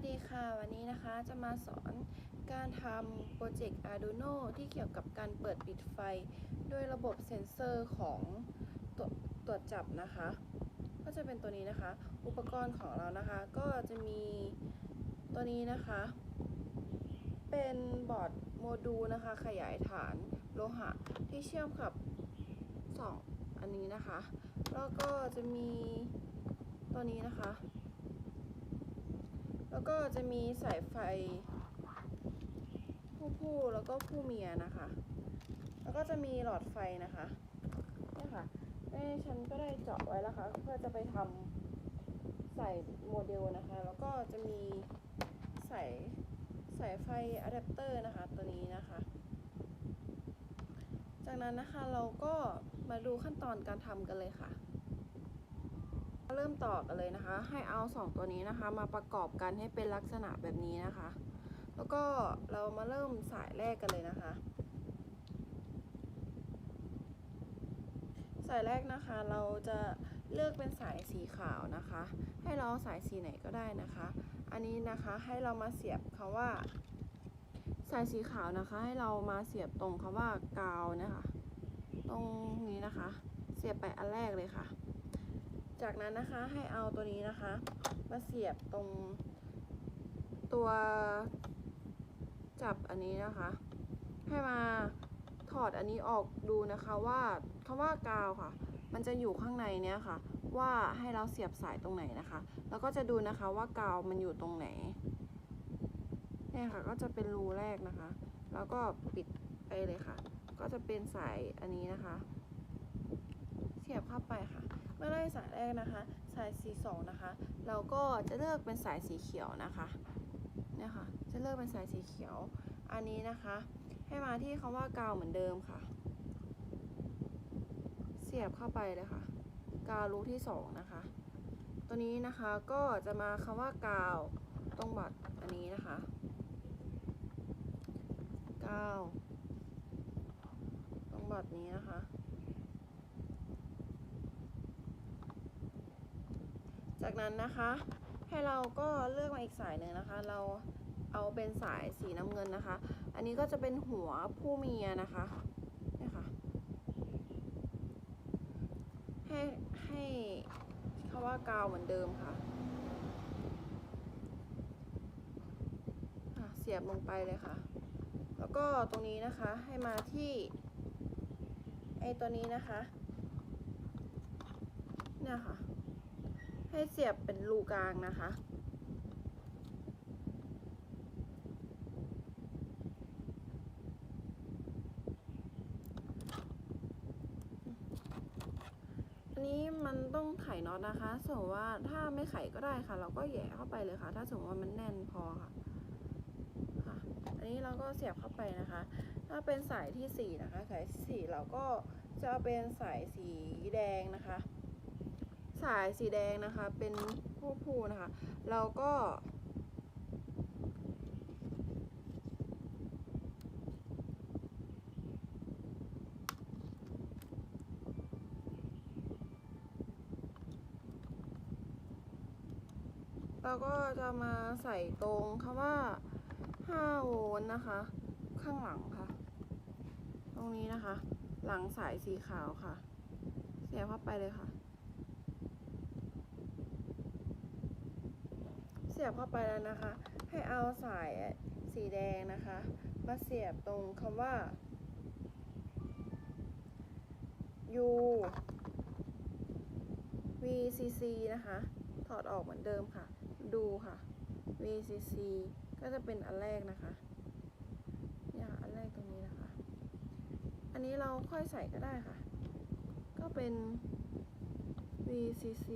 วัสดีค่ะ วันนี้นะคะจะมาสอนการทำโปรเจกต์ Arduino ที่เกี่ยวกับการเปิดปิดไฟ ด้วยระบบเซ็นเซอร์ของตัวตรวจจับนะคะ ก็จะเป็นตัวนี้นะคะ อุปกรณ์ของเรานะคะ ก็จะมีตัวนี้นะคะ เป็นบอร์ดโมดูลนะคะ ขยายฐานโลหะที่เชื่อมกับสองอันนี้นะคะ แล้วก็จะมีตัวนี้นะคะ แล้วก็จะมีสายไฟผู้ผู้แล้วก็ผู้เมียนะคะ แล้วก็จะมีหลอดไฟนะคะเนี่ยค่ะในฉันก็ได้เจาะไว้แล้วค่ะเพื่อจะไปทำใส่โมเดลนะคะ แล้วก็จะมีสายสายไฟอะแดปเตอร์นะคะตัวนี้นะคะ จากนั้นนะคะเราก็มาดูขั้นตอนการทำกันเลยค่ะ เริ่มต่อกันเลยนะคะ ให้เอาสองตัวนี้นะคะ มาประกอบกันให้เป็นลักษณะแบบนี้นะคะ แล้วก็เรามาเริ่มสายแรกกันเลยนะคะ สายแรกนะคะเราจะเลือกเป็นสายสีขาวนะคะ ให้เราสายสีไหนก็ได้นะคะ อันนี้นะคะให้เรามาเสียบคำว่า สายสีขาวนะคะ ให้เรามาเสียบตรงคำว่ากาวนะคะ ตรงนี้นะคะ เสียบไปอันแรกเลยค่ะ จากนั้นนะคะให้เอาตัวนี้นะคะ มาเสียบตรงตัวจับอันนี้นะคะ ให้มาถอดอันนี้ออกดูนะคะว่าคำว่ากาวค่ะ มันจะอยู่ข้างในเนี้ยค่ะ ว่าให้เราเสียบสายตรงไหนนะคะ แล้วก็จะดูนะคะว่ากาวมันอยู่ตรงไหนเนี่ยค่ะก็จะเป็นรูแรกนะคะ แล้วก็ปิดไปเลยค่ะ ก็จะเป็นสายอันนี้นะคะ เสียบเข้าไปค่ะ เมื่อได้ สายแรกนะคะ สายสีสองนะคะ เราก็จะเลือกเป็นสายสีเขียวนะคะเนี่ยค่ะจะเลือกเป็นสายสีเขียว อันนี้นะคะ ให้มาที่คำว่ากาวเหมือนเดิมค่ะ เสียบเข้าไปเลยค่ะ กาวรูที่สองนะคะ ตัวนี้นะคะก็จะมาคำว่ากาวตรงบัตรอันนี้นะคะกาวตรงบัตรนี้นะคะ จากนั้นนะคะ ให้เราก็เลือกมาอีกสายหนึ่งนะคะ เราเอาเป็นสายสีน้ำเงินนะคะ อันนี้ก็จะเป็นหัวผู้เมียนะคะเนี่ยค่ะให้ให้คำว่ากาวเหมือนเดิมค่ะอะเสียบลงไปเลยค่ะ แล้วก็ตรงนี้นะคะให้มาที่ไอตัวนี้นะคะเนี่ยค่ะ ให้เสียบเป็นรูกลางนะคะ อันนี้มันต้องไขน็อตนะคะสมมติว่าถ้าไม่ไขก็ได้ค่ะ เราก็แย่เข้าไปเลยค่ะ ถ้าสมมติว่ามันแน่นพอค่ะค่ะ อันนี้เราก็เสียบเข้าไปนะคะ ถ้าเป็นสายที่สี่นะคะ สายที่สี่เราก็จะเป็นสายสีแดงนะคะ สายสีแดงนะคะ เป็นผู้ผู้นะคะ เราก็เราก็จะมาใส่ตรงคำว่า 5 โวลต์นะคะ ข้างหลังค่ะ ตรงนี้นะคะ หลังสายสีขาวค่ะ เสียบเข้าไปเลยค่ะ สียบเข้าไปแล้วนะคะ ให้เอาสายสีแดงนะคะ มาเสียบตรงคำว่า U VCC นะคะ ถอดออกเหมือนเดิมค่ะ ดูค่ะ VCC ก็จะเป็นอันแรกนะคะเนี่ยค่ะอันแรกตรงนี้นะคะ อันนี้เราค่อยใส่ก็ได้ค่ะ ก็เป็น VCC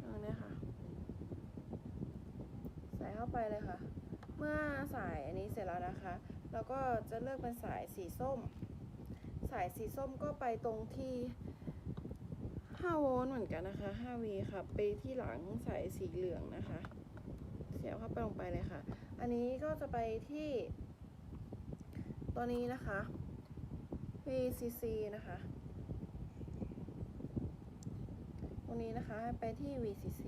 ตรงนี้ค่ะ ใส่เข้า ไปเลยค่ะ เมื่อสายอันนี้เสร็จแล้วนะคะ เราก็จะเลือกเป็นสายสีส้ม สายสีส้มก็ไปตรงที่5โวลต์เหมือนกันนะคะ 5V ค่ะ ไปที่หลังสายสีเหลืองนะคะ เสียบเข้าไปลงไปเลยค่ะ อันนี้ก็จะไปที่ตัวนี้นะคะ VCC นะคะ ตรงนี้นะคะ ไปที่ VCC